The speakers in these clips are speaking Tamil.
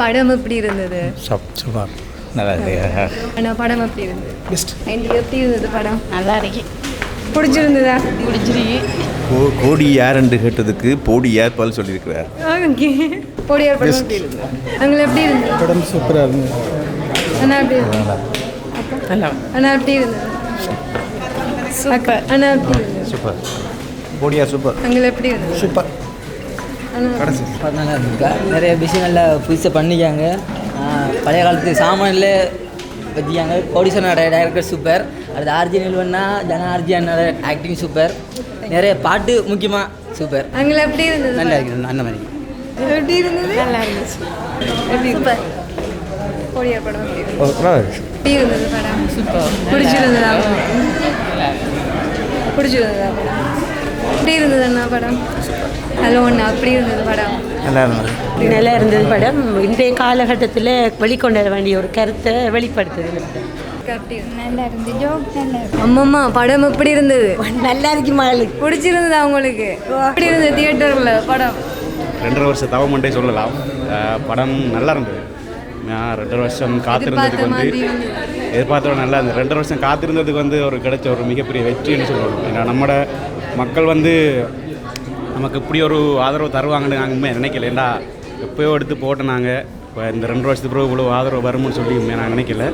படம் எப்படி இருந்தது? சூப்பர். நல்லா இருக்கு. ஆனால் படம் எப்படி இருந்தது? எனக்கு எப்படி இருந்தது படம்? நல்லா இருக்கு. பிடிச்சிருந்ததா? பிடிச்சிருக்கு. கோ- கோடி யாருன்னு கேட்டதுக்கு போடி யார் பதில் சொல்லியிருக்கிறார்? ஓகே. பொடியார் படம் எப்படி இருந்தது? உங்களுக்கு எப்படி இருந்தது? படம் சூப்பராக இருந்தது. அண்ணா எப்படி இருந்தது? நல்லா. அண்ணா எப்படி இருந்தது? சூப்பர். அண்ணா எப்படி இருந்தது? சூப்பர். போடியா சூப்பர்? உங்களுக்கு எப்படி இருந்தது? சூப்பர். நல்லா இருக்கா நிறைய விஷயம் நல்லா புதுசாக பண்ணிக்காங்க பழைய காலத்து சாமானில் வச்சுக்காங்க கோடிசனோட டைரக்டர் சூப்பர் அடுத்து ஆர்ஜி நில்வன்னா ஜன ஆர்ஜி அண்ணோட ஆக்டிங் சூப்பர் நிறைய பாட்டு முக்கியமாக சூப்பர் உங்களுக்கு எப்படி இருந்தது நல்லா இருக்கு அந்த மாதிரி. எப்படி இருந்தது? நல்லா இருந்துச்சு. எப்படி சூப்பர். பொடியார் படம் எப்படி இருந்தது? எப்படி இருந்தது படம்? சூப்பர். பிடிச்சிருந்ததா? பிடிச்சிருந்ததா? படம் எப்படி இருந்தது அண்ணா படம்? ஹலோ அண்ணா எப்படி இருந்தது படம்? நல்லா இருந்தது. நல்லா இருந்தது படம். இன்றைய காலகட்டத்தில் வெளிக்கொண்டு வர வேண்டிய ஒரு கருத்தை வெளிப்படுத்துது. நல்லா இருந்து அம்மம்மா படம் எப்படி இருந்தது? நல்லா இருக்கு மகளுக்கு பிடிச்சிருந்ததா உங்களுக்கு? எப்படி இருந்தது தியேட்டரில் படம்? ரெண்டரை வருஷம் தவமண்டே சொல்லலாம். படம் நல்லா இருந்தது. நான் ரெண்டரை வருஷம் காத்திருந்ததுக்கு வந்து. எதிர்பார்த்தோட நல்லா இருந்தது. ரெண்டரை வருஷம் காத்திருந்ததுக்கு வந்து ஒரு கிடைச்ச ஒரு மிகப்பெரிய வெற்றின்னு சொல்லணும். ஏன்னா நம்மட மக்கள் வந்து நமக்கு இப்படி ஒரு ஆதரவு தருவாங்கன்னு நாங்கள் உண்மையாக நினைக்கல. ஏன்டா எப்போயோ எடுத்து போட்டோம் நாங்கள் இப்போ இந்த ரெண்டு வருஷத்துக்கு பிறகு இவ்வளோ ஆதரவு வரும்னு சொல்லி உண்மையாக நான் நினைக்கல.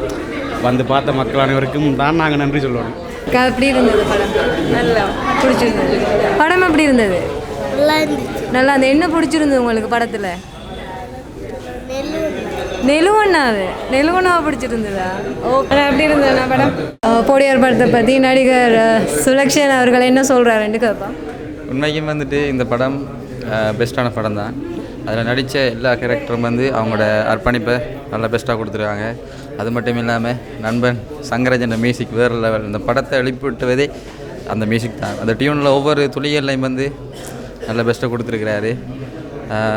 வந்து பார்த்த மக்கள் அனைவருக்கும் தான் நாங்கள் நன்றி சொல்லணும். அக்கா, எப்படி இருந்தது படம்? நல்லா பிடிச்சிருந்தது. படம் எப்படி இருந்தது? நல்லா இருந்துச்சு. நல்லா அந்த என்ன பிடிச்சிருந்தது உங்களுக்கு படத்தில்? நெலுவண்ணாது நெலுவண்ணாவை பிடிச்சிருந்ததா? ஓ எப்படி இருந்ததுண்ணா படம்? அஹ், போடியார் படத்தை பற்றி நடிகர் சுலக்ஷன் அவர்கள் என்ன சொல்கிறாருன்னு கேட்போம் உண்மைக்கும் வந்துட்டு இந்த படம் பெஸ்ட்டான படம் தான் அதில் நடித்த எல்லா கேரக்டரும் வந்து அவங்களோட அர்ப்பணிப்பை நல்லா பெஸ்ட்டாக கொடுத்துருக்காங்க. அது மட்டும் இல்லாமல் நண்பன் சங்கரஜன மியூசிக் வேறு லெவல் இந்த படத்தை எழுப்பிவிட்டுவதே அந்த மியூசிக் தான். அந்த டியூனில் ஒவ்வொரு துளிகள்லையும் வந்து நல்ல பெஸ்ட்டாக கொடுத்துருக்கிறாரு.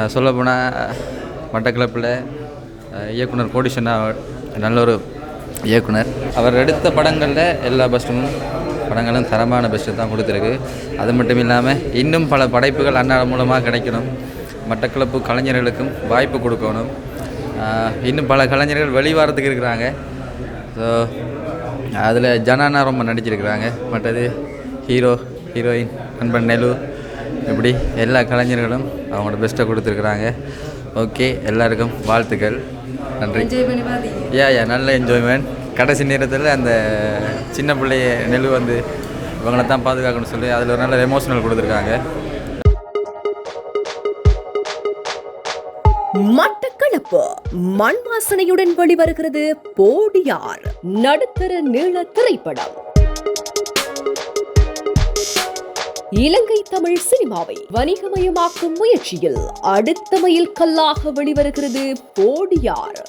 சொல்லப்போனால் மட்டக்களப்பில் இயக்குனர் கோடிஷனா நல்ல ஒரு இயக்குனர். அவர் எடுத்த படங்களில் எல்லா பெஸ்ட்டும் படங்களும் தரமான பெஸ்ட்டு தான் கொடுத்துருக்கு. அது மட்டும் இல்லாமல் இன்னும் பல படைப்புகள் அண்ணா மூலமாக கிடைக்கணும். மட்டக்களப்பு கலைஞர்களுக்கும் வாய்ப்பு கொடுக்கணும். இன்னும் பல கலைஞர்கள் வெளிவாரத்துக்கு இருக்கிறாங்க. ஸோ அதில் ஜனானா ரொம்ப நடிச்சிருக்கிறாங்க. மற்றது ஹீரோ ஹீரோயின் நண்பன் நெலு இப்படி எல்லா கலைஞர்களும் அவங்களோட பெஸ்ட்டை கொடுத்துருக்குறாங்க. ஓகே எல்லாருக்கும் வாழ்த்துக்கள். நன்றி. என்ஜாய் பண்ணி பார்த்தீங்க யா யா நல்ல என்ஜாய்மெண்ட் கடைசி நேரத்தில் அந்த சின்ன பிள்ளைய நெல் வந்து இவங்கள தான் பாதுகாக்கணும்னு சொல்லி அதில் ஒரு நல்ல எமோஷனல் கொடுத்துருக்காங்க. மட்டக்களப்பு மண் வாசனையுடன் வெளிவருகிறது போடியார் நடுத்தர நீள திரைப்படம். இலங்கை தமிழ் சினிமாவை வணிகமயமாக்கும் முயற்சியில் அடுத்த மைல் கல்லாக வெளிவருகிறது போடியார்.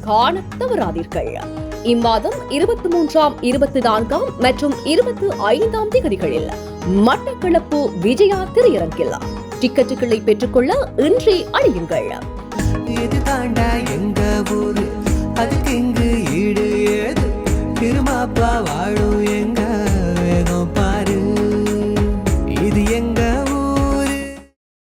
காண தவறாதீர்கள். இம்மாதம் இருபத்தி மூன்றாம் இருபத்தி நான்காம் மற்றும் இருபத்தி ஐந்தாம் தேதிகளில் மட்டக்களப்பு விஜயா திரையரங்கில் டிக்கெட்டுகளை பெற்றுக்கொள்ள இன்றே அணியுங்கள்.